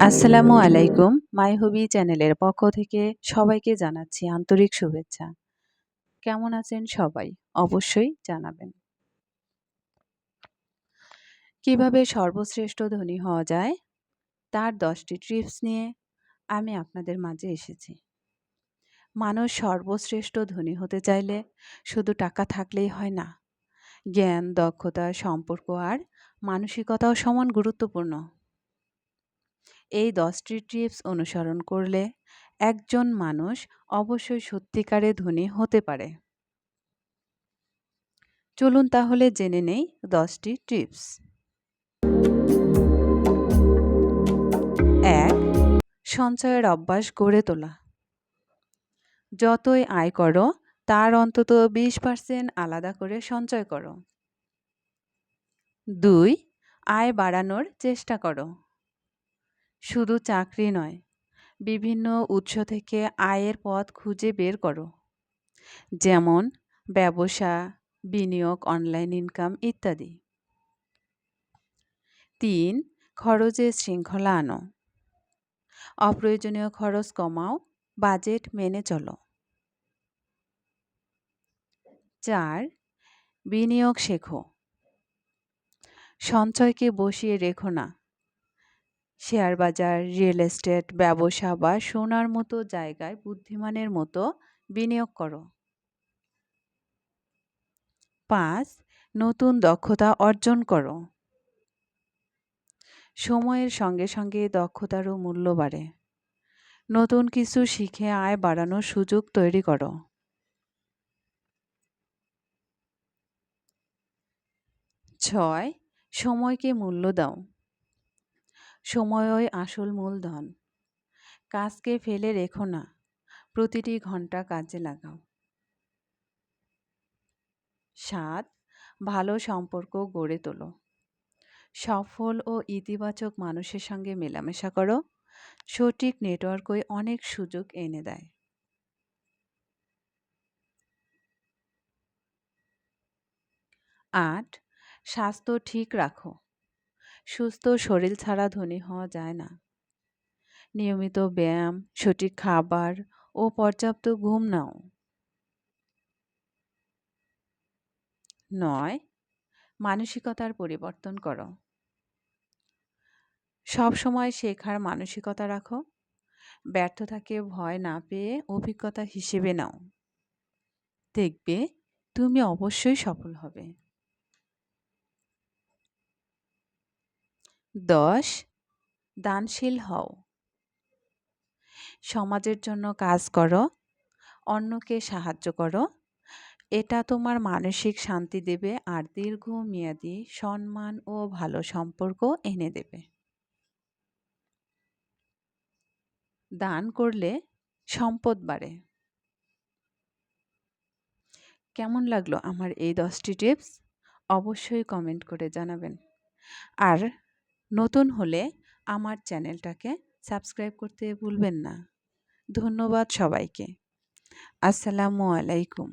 আসসালামু আলাইকুম মাই হবি চ্যানেলের পক্ষ থেকে সবাইকে জানাচ্ছি আন্তরিক শুভেচ্ছা। কেমন আছেন সবাই? অবশ্যই জানাবেন। কীভাবে সর্বশ্রেষ্ঠ ধনী হওয়া যায়? তার দশটি ট্রিপস নিয়ে আমি আপনাদের মাঝে এসেছি। মানুষ সর্বশ্রেষ্ঠ ধনী হতে চাইলে শুধু টাকা থাকলেই হয় না। জ্ঞান, দক্ষতা, সম্পর্ক আর মানসিকতাও সমান গুরুত্বপূর্ণ। এই দশটি টিপস অনুসরণ করলে একজন মানুষ অবশ্যই সত্যিকারে ধনী হতে পারে। চলুন তাহলে জেনে নেই দশটি টিপস। এক, সঞ্চয়ের অভ্যাস গড়ে তোলা। যতই আয় করো, তার অন্তত বিশ পার্সেন্ট আলাদা করে সঞ্চয় করো। দুই, আয় বাড়ানোর চেষ্টা করো। শুধু চাকরি নয়, বিভিন্ন উৎস থেকে আয়ের পথ খুঁজে বের করো। যেমন, ব্যবসা, বিনিয়োগ, অনলাইন ইনকাম ইত্যাদি। তিন খরচের শৃঙ্খলা আনো। অপ্রয়োজনীয় খরচ কমাও, বাজেট মেনে চলো। চার, বিনিয়োগ শেখো। সঞ্চয়কে বসিয়ে রেখো না শেয়ার বাজার, রিয়েল এস্টেট, ব্যবসা বা সোনার মতো জায়গায় বুদ্ধিমানের মতো বিনিয়োগ করো। পাঁচ, নতুন দক্ষতা অর্জন করো। সময়ের সঙ্গে সঙ্গে দক্ষতারও মূল্য বাড়ে। নতুন কিছু শিখে আয় বাড়ানোর সুযোগ তৈরি করো। ছয়, সময়কে মূল্য দাও। সময়ই আসল মূলধন। কাজকে ফেলে রেখো না, প্রতিটি ঘণ্টা কাজে লাগাও। সাত, ভালো সম্পর্ক গড়ে তোলো। সফল ও ইতিবাচক মানুষের সঙ্গে মেলামেশা করো। সঠিক নেটওয়ার্কই অনেক সুযোগ এনে দেয়। আট, স্বাস্থ্য ঠিক রাখো। সুস্থ শরীর ছাড়া ধনী হওয়া যায় না। নিয়মিত ব্যায়াম, সঠিক খাবার ও পর্যাপ্ত ঘুম নাও। নয়, মানসিকতার পরিবর্তন করো। সব সময় শেখার মানসিকতা রাখো। ব্যর্থতাকে ভয় না পেয়ে অভিজ্ঞতা হিসেবে নাও। দেখবে তুমি অবশ্যই সফল হবে। দশ, দানশীল হও। সমাজের জন্য কাজ করো, অন্যকে সাহায্য করো। এটা তোমার মানসিক শান্তি দেবে আর দীর্ঘমেয়াদী সম্মান ও ভালো সম্পর্ক এনে দেবে। দান করলে সম্পদ বাড়ে। কেমন লাগল আমার এই দশটি টিপস? অবশ্যই কমেন্ট করে জানাবেন। আর নতুন হলে আমার চ্যানেলটাকে সাবস্ক্রাইব করতে ভুলবেন না। ধন্যবাদ সবাইকে। আসসালামু আলাইকুম।